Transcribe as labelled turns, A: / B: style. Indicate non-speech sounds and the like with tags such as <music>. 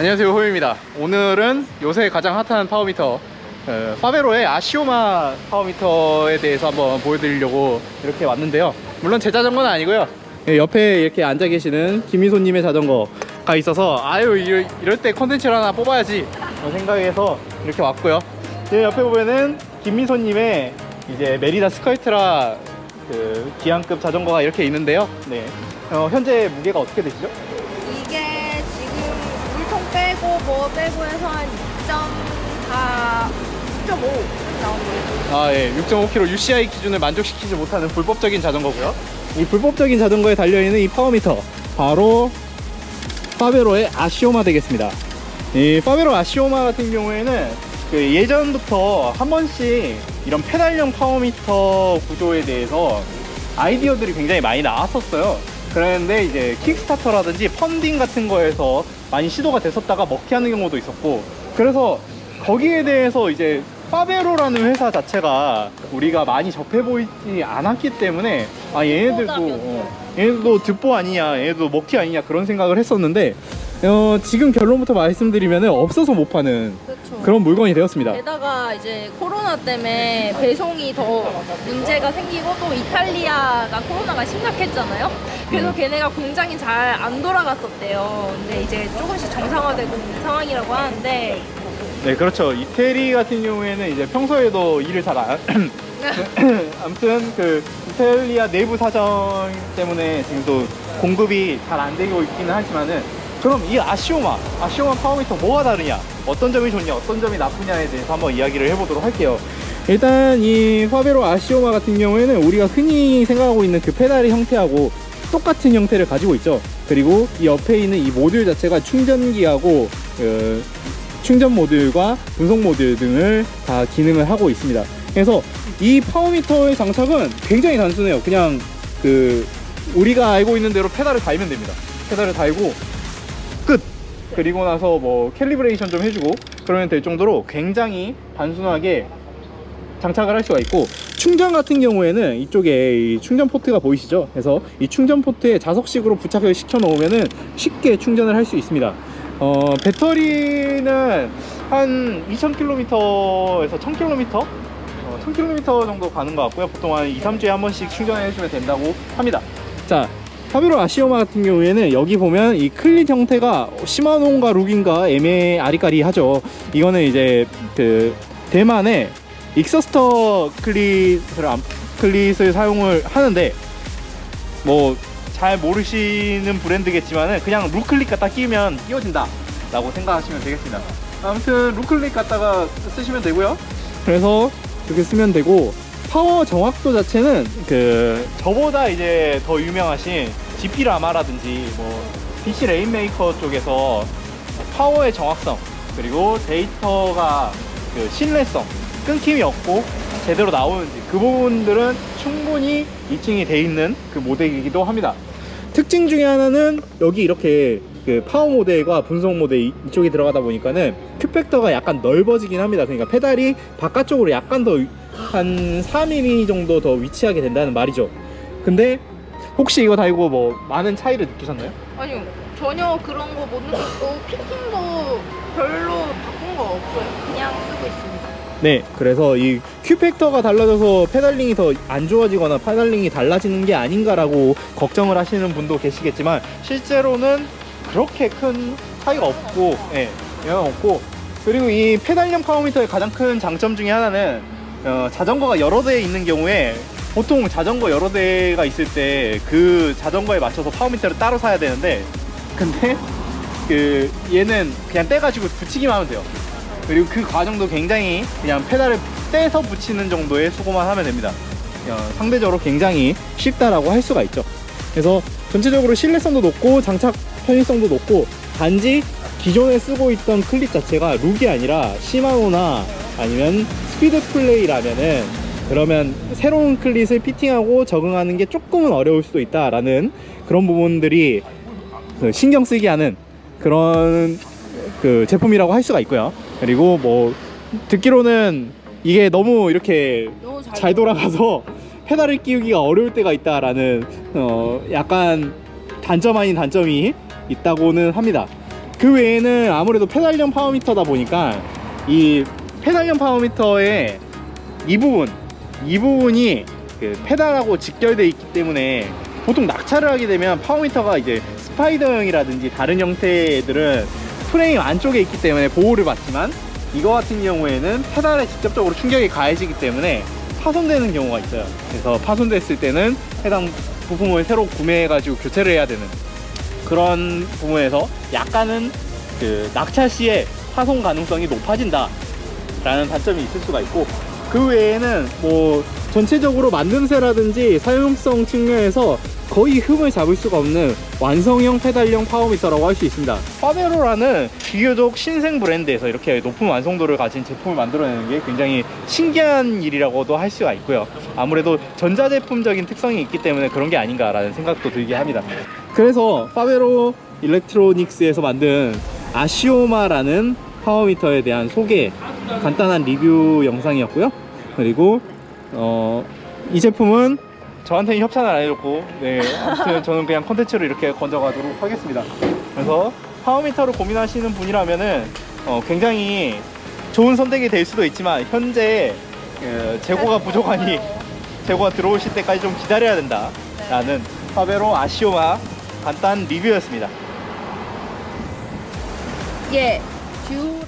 A: 안녕하세요 호유입니다. 오늘은 요새 가장 핫한 파워미터 어, 파베로의 아시오마 파워미터에 대해서 한번 보여드리려고 이렇게 왔는데요. 물론 제 자전거는 아니고요. 예, 옆에 이렇게 앉아 계시는 김미소님의 자전거가 있어서 아유 이럴, 때 컨텐츠를 하나 뽑아야지 생각해서 이렇게 왔고요. 제 옆에 보면은 김미소님의 이제 메리다 스컬트라 그 기한급 자전거가 이렇게 있는데요. 네. 어, 현재 무게가 어떻게 되시죠?
B: 빼고 뭐 빼고 해서 한 2.4, 6.5 나옵니다.
A: 아, 예. 6.5kg UCI 기준을 만족시키지 못하는 불법적인 자전거고요. 이 불법적인 자전거에 달려있는 이 파워미터. 바로 파베로의 아시오마 되겠습니다. 이 파베로 아시오마 같은 경우에는 그 예전부터 한 번씩 이런 페달형 파워미터 구조에 대해서 아이디어들이 굉장히 많이 나왔었어요. 그랬는데 이제 킥스타터라든지 펀딩 같은 거에서 많이 시도가 됐었다가 먹튀하는 경우도 있었고 그래서 거기에 대해서 이제 파베로라는 회사 자체가 우리가 많이 접해 보이지 않았기 때문에 아 얘네들도 어, 얘네들도 듣보 아니냐 얘네도 먹튀 아니냐 그런 생각을 했었는데 어, 지금 결론부터 말씀드리면 없어서 못 파는
B: 그렇죠.
A: 그런 물건이 되었습니다.
B: 게다가 이제 코로나 때문에 배송이 더 문제가 생기고 또 이탈리아가 코로나가 심각했잖아요. 그래서 걔네가 공장이 잘 안 돌아갔었대요. 근데 이제 조금씩 정상화되고 있는 상황이라고 하는데
A: 네, 그렇죠. 이태리 같은 경우에는 이제 평소에도 일을 잘 안, <coughs> 아무튼 그 이탈리아 내부 사정 때문에 지금 또 공급이 잘 안 되고 있기는 하지만은 그럼 이 아시오마, 아시오마 파워미터 뭐가 다르냐? 어떤 점이 좋냐? 어떤 점이 나쁘냐에 대해서 한번 이야기를 해보도록 할게요. 일단 이 화베로 아시오마 같은 경우에는 우리가 흔히 생각하고 있는 그 페달의 형태하고 똑같은 형태를 가지고 있죠. 그리고 이 옆에 있는 이 모듈 자체가 충전기하고 그 충전 모듈과 분석 모듈 등을 다 기능을 하고 있습니다. 그래서 이 파워미터의 장착은 굉장히 단순해요. 그냥 그 우리가 알고 있는 대로 페달을 달면 됩니다. 페달을 달고 끝. 그리고 나서 뭐 캘리브레이션 좀 해주고 그러면 될 정도로 굉장히 단순하게 장착을 할 수가 있고 충전 같은 경우에는 이쪽에 이 충전 포트가 보이시죠? 그래서 이 충전 포트에 자석식으로 부착을 시켜 놓으면은 쉽게 충전을 할 수 있습니다. 어, 배터리는 한 2,000km에서 1,000km? 어, 1,000km 정도 가는 것 같고요. 보통 한 2, 3주에 한 번씩 충전해 주면 된다고 합니다. 자, 파비로 아시오마 같은 경우에는 여기 보면 이 클릿 형태가 시마노인가 룩인가 애매 아리까리 하죠. 이거는 이제 그 대만의 익서스터 클릿을 안- 클릿을 사용을 하는데 뭐 잘 모르시는 브랜드겠지만은 그냥 룩클릿 갖다 끼면 끼워진다 라고 생각하시면 되겠습니다. 아무튼 룩클릿 갖다가 쓰시면 되고요. 그래서 이렇게 쓰면 되고 파워 정확도 자체는 그 저보다 이제 더 유명하신 GP 라마라든지 뭐 PC 레인메이커 쪽에서 파워의 정확성 그리고 데이터가 그 신뢰성 끊김이 없고 제대로 나오는지 그 부분들은 충분히 이칭이 돼 있는 그 모델이기도 합니다. 특징 중에 하나는 여기 이렇게 그 파워 모델과 분석 모델 이- 이쪽이 들어가다 보니까는 큐팩터가 약간 넓어지긴 합니다. 그러니까 페달이 바깥쪽으로 약간 더한 4mm 정도 더 위치하게 된다는 말이죠. 근데 혹시 이거 달고 뭐 많은 차이를 느끼셨나요?
B: 아니요 전혀 그런 거 못 느꼈고 피팅도 별로 바꾼 거 없어요. 그냥 쓰고 있습니다.
A: 네, 그래서 이 큐팩터가 달라져서 페달링이 더 안 좋아지거나 페달링이 달라지는 게 아닌가라고 걱정을 하시는 분도 계시겠지만 실제로는 그렇게 큰 차이가 없고, 예, 영향 없고 그리고 이 페달형 파워미터의 가장 큰 장점 중에 하나는 어, 자전거가 여러 대 있는 경우에 보통 자전거 여러 대가 있을 때 그 자전거에 맞춰서 파워미터를 따로 사야 되는데 근데 그 얘는 그냥 떼가지고 붙이기만 하면 돼요. 그리고 그 과정도 굉장히 그냥 페달을 떼서 붙이는 정도의 수고만 하면 됩니다. 어, 상대적으로 굉장히 쉽다라고 할 수가 있죠. 그래서 전체적으로 신뢰성도 높고 장착 편의성도 높고 단지 기존에 쓰고 있던 클립 자체가 룩이 아니라 시마노나 아니면 스피드 플레이라면은 그러면 새로운 클릿을 피팅하고 적응하는 게 조금은 어려울 수도 있다라는 그런 부분들이 그 신경 쓰게 하는 그런 그 제품이라고 할 수가 있고요. 그리고 뭐 듣기로는 이게 너무 이렇게
B: 너무 잘,
A: 잘 돌아가서 <laughs> 페달을 끼우기가 어려울 때가 있다라는 어 약간 단점 아닌 단점이 있다고는 합니다. 그 외에는 아무래도 페달형 파워미터다 보니까 이 페달형 파워미터의 이 부분 이 부분이 그 페달하고 직결되어 있기 때문에 보통 낙차를 하게 되면 파워미터가 이제 스파이더형이라든지 다른 형태들은 프레임 안쪽에 있기 때문에 보호를 받지만 이거 같은 경우에는 페달에 직접적으로 충격이 가해지기 때문에 파손되는 경우가 있어요. 그래서 파손됐을 때는 해당 부품을 새로 구매해가지고 교체를 해야 되는 그런 부분에서 약간은 그 낙차 시에 파손 가능성이 높아진다 라는 단점이 있을 수가 있고 그 외에는 뭐 전체적으로 만듦새라든지 사용성 측면에서 거의 흠을 잡을 수가 없는 완성형 페달형 파워미터라고 할 수 있습니다. 파베로라는 비교적 신생 브랜드에서 이렇게 높은 완성도를 가진 제품을 만들어내는 게 굉장히 신기한 일이라고도 할 수가 있고요. 아무래도 전자제품적인 특성이 있기 때문에 그런 게 아닌가라는 생각도 들게 합니다. 그래서 파베로 일렉트로닉스에서 만든 아시오마라는 파워미터에 대한 소개 간단한 리뷰 영상이었고요. 그리고 어, 이 제품은 저한테는 협찬을 안 해줬고 네 아무튼 저는 그냥 컨텐츠로 이렇게 건져가도록 하겠습니다 그래서 파워미터를 고민하시는 분이라면은 어, 굉장히 좋은 선택이 될 수도 있지만 현재 그 재고가 부족하니 <laughs> 재고가 들어오실 때까지 좀 기다려야 된다 라는 파베로 아시오마 간단 리뷰였습니다
B: 예. 주